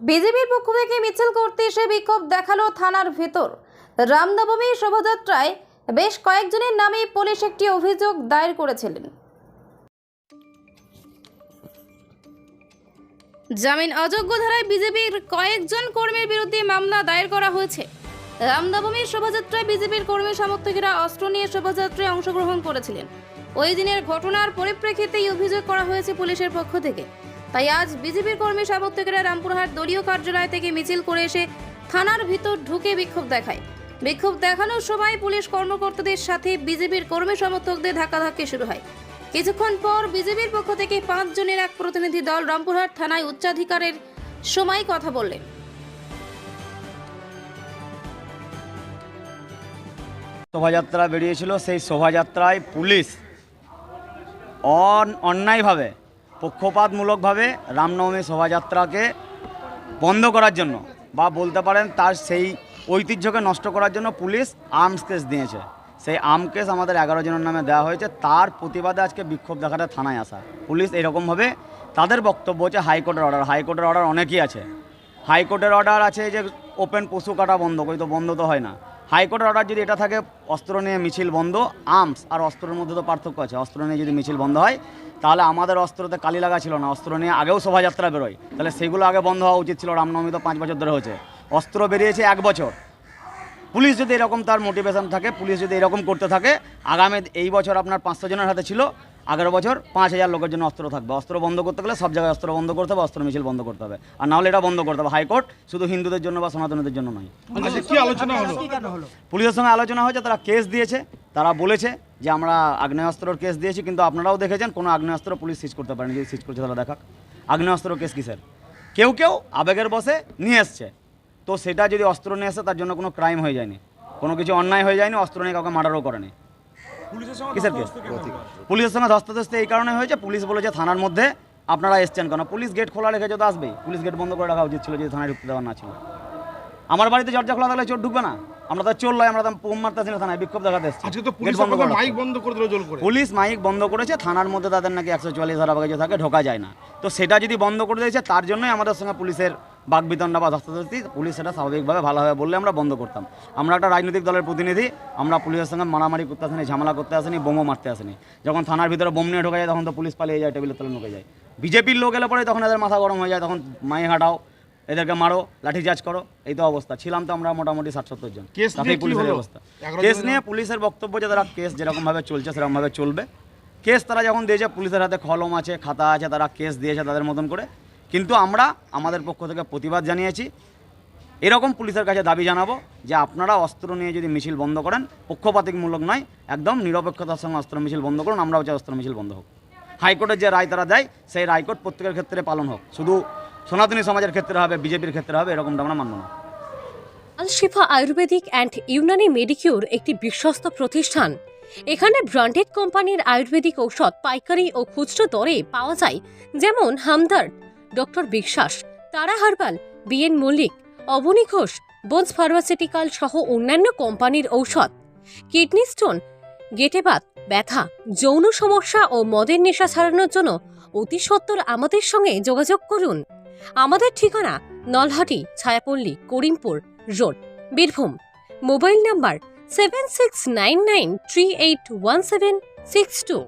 বিজেপির পক্ষ থেকে মিছিল করতে এসে বিক্ষোভ দেখাল থানার ভেতর। রামনবমী শোভাযাত্রায় বেশ কয়েকজনের নামে পুলিশ একটি অভিযোগ দায়ের করেছিলেন। জামিন অযোগ্য ধারায় বিজেপির কয়েকজন কর্মীর বিরুদ্ধে মামলা দায়ের করা হয়েছে। রামনবমীর শোভাযাত্রায় বিজেপির কর্মী সমর্থকেরা অস্ত্র নিয়ে শোভাযাত্রায় অংশগ্রহণ করেছিলেন। ওই দিনের ঘটনার পরিপ্রেক্ষিতে এই অভিযোগ করা হয়েছে পুলিশের পক্ষ থেকে। তাই আজ বিজেপির কর্মী সমর্থকেরা রামপুরহাট দলীয় কার্যালয় থেকে মিছিল করে এসে থানার ভিতর ঢুকে বিক্ষোভ দেখায়। বিক্ষোভ দেখানোর সময় পুলিশ কর্মকর্তাদের সাথে বিজেপির কর্মী সমর্থকদের ধাক্কাধাক্কি শুরু হয়। কিছুক্ষণ পর বিজেপির পক্ষ থেকে পাঁচ জনের এক প্রতিনিধি দল রামপুরহাট থানায় উচ্চাধিকারের সময় কথা বললেন। শোভাযাত্রা বেরিয়েছিল, সেই শোভাযাত্রায় পুলিশ অন, অন্যায়ভাবে পক্ষপাতমূলকভাবে রামনবমী শোভাযাত্রাকে বন্ধ করার জন্য বা বলতে পারেন তার সেই ঐতিহ্যকে নষ্ট করার জন্য পুলিশ আর্মস কেস দিয়েছে। সেই আর্ম কেস আমাদের এগারো জনের নামে দেওয়া হয়েছে। তার প্রতিবাদে আজকে বিক্ষোভ দেখাতে থানায় আসা। পুলিশ এরকমভাবে তাদের বক্তব্য হচ্ছে হাইকোর্টের অর্ডার। হাইকোর্টের অর্ডার অনেকই আছে। হাইকোর্টের অর্ডার আছে যে, ওপেন পশু কাটা বন্ধ কই তো বন্ধ তো হয় না। হাইকোর্টের অর্ডার যদি এটা থাকে, অস্ত্র নিয়ে মিছিল বন্ধ আর্মস আর অস্ত্রের মধ্যে তো পার্থক্য আছে। অস্ত্র নিয়ে যদি মিছিল বন্ধ হয়, তাহলে আমাদের অস্ত্রতে কালি লাগা ছিল না। অস্ত্র নিয়ে আগেও শোভাযাত্রা বেরোয়। তাহলে সেগুলো আগে বন্ধ হওয়া উচিত ছিল। রামনবমী তো পাঁচ বছর ধরে হয়েছে। অস্ত্র বেরিয়েছে এক বছর। পুলিশ যদি এরকম তার মোটিভেশন থাকে, পুলিশ যদি এরকম করতে থাকে, আগামী এই বছর আপনার পাঁচশো জনের হাতে ছিল। আগের বছর পাঁচ হাজার লোকের জন্য অস্ত্র থাকবে। অস্ত্র বন্ধ করতে গেলে সব জায়গায় অস্ত্র বন্ধ করতে হবে অস্ত্র মিছিল বন্ধ করতে হবে। আর নাহলে এটা বন্ধ করতে হবে। হাইকোর্ট শুধু হিন্দুদের জন্য বা সনাতনীদের জন্য নয়। আচ্ছা কি আলোচনা হলো? পুলিশের সঙ্গে আলোচনা হয়েছে তারা কেস দিয়েছে। তারা বলেছে যে আমরা আগ্নেয়াস্ত্রর কেস দিয়েছি কিন্তু আপনারাও দেখেছেন কোনো আগ্নেয়াস্ত্র পুলিশ সিজ করতে পারেনি। যদি সিজ করছে তারা দেখাক। আগ্নেয়াস্ত্র কেস কিসের? কেউ কেউ আবেগের বসে নিয়ে এসছে। তো সেটা যদি অস্ত্র নিয়ে আসে তার জন্য কোনো ক্রাইম হয়ে যায়নি। কোনো কিছু অন্যায় হয়ে যায়নি অস্ত্র নিয়ে কাউকে মার্ডারও করেনি। পুলিশের সঙ্গে ধস্তাধস্তি এই কারণে হয়েছে পুলিশ বলেছে থানার মধ্যে আপনারা এসছেন কেন? পুলিশ গেট খোলা রেখেছে তো আসবেই পুলিশ গেট বন্ধ করে রাখা উচিত ছিল যদি থানায় ঢুকতে দেওয়া না ছিল। আমার বাড়িতে দরজা খোলা থাকলে চোর ঢুকবে না? আমরা তো চোর লয় আমরা তো পোম মারতে আসি না থানায় বিক্ষোভ দেখাতে আজকে তো পুলিশ মাইক বন্ধ করে দিল জল করে। পুলিশ মাইক বন্ধ করেছে থানার মধ্যে তাদের নাকি একশো চুয়াল্লিশ ধারা বাগিয়ে থাকে ঢোকা যায় না। তো সেটা যদি বন্ধ করে দিয়েছে তার জন্যই আমাদের সঙ্গে পুলিশের বাগবিতণ্ডা বা ধস্তাধস্তি পুলিশ সেটা স্বাভাবিকভাবে ভালোভাবে বললে আমরা বন্ধ করতাম। আমরা একটা রাজনৈতিক দলের প্রতিনিধি আমরা পুলিশের সঙ্গে মারামারি করতে আসেনি ঝামেলা করতে আসিনি বোমও মারতে আসেনি। যখন থানার ভিতরে বোম নিয়ে ঢোকা যায় তখন তো পুলিশ পালিয়ে যায় টেবিলের তলে ঢুকে যায়। বিজেপির লোক এলে পরে তখন এদের মাথা গরম হয়ে যায় তখন মাই হাঁটাও এদেরকে মারো লাঠিচার্জ করো এই তো অবস্থা। ছিলাম তো আমরা মোটামুটি ষাট সত্তর জন। পুলিশের অবস্থা। কেস নিয়ে পুলিশের বক্তব্য যে তারা কেস যেরকমভাবে চলছে সেরকমভাবে চলবে। কেস তারা যখন দিয়েছে পুলিশের হাতে কলম আছে খাতা আছে তারা কেস দিয়েছে তাদের মতন করে। কিন্তু আমরা আমাদের পক্ষ থেকে প্রতিবাদ জানিয়েছি। এরকম পুলিশের কাছে দাবি জানাব যে আপনারা অস্ত্র নিয়ে যদি মিছিল বন্ধ করেন পক্ষপাতিকমূলক নয়, একদম নিরপেক্ষতার সঙ্গে অস্ত্র মিছিল বন্ধ করুন, আমরাও চাই অস্ত্র মিছিল বন্ধ হোক। হাইকোর্টের যে রায় তারা দেয়, সেই রায়কোর্ট প্রত্যেকের ক্ষেত্রে পালন হোক। শুধু সনাতনী সমাজের ক্ষেত্রে হবে, বিজেপির ক্ষেত্রে হবে, এরকমটা আমরা মানব না। আল শিফা আয়ুর্বেদিক অ্যান্ড ইউনানি মেডিকিউর একটি বিশ্বস্ত প্রতিষ্ঠান। এখানে ব্র্যান্ডেড কোম্পানির আয়ুর্বেদিক ঔষধ, পাইকারি ও খুচরো দরে পাওয়া যায়, যেমন Hamdard doctor Biswas, Tara herbal, B N Mallick, Abani Ghosh, bones pharmaceutical সহ অন্যান্য কোম্পানির ঔষধ। কিডনি স্টোন, গেটেবাত, ব্যথা, যৌন সমস্যা ও মদের নেশা ছাড়ানোর জন্য অতি সত্বর আমাদের সঙ্গে যোগাযোগ করুন। আমাদের ঠিকানা Nalhati, Chhayapally, Karimpur, road, Birbhum. Mobile number seven six nine nine three eight one seven six two.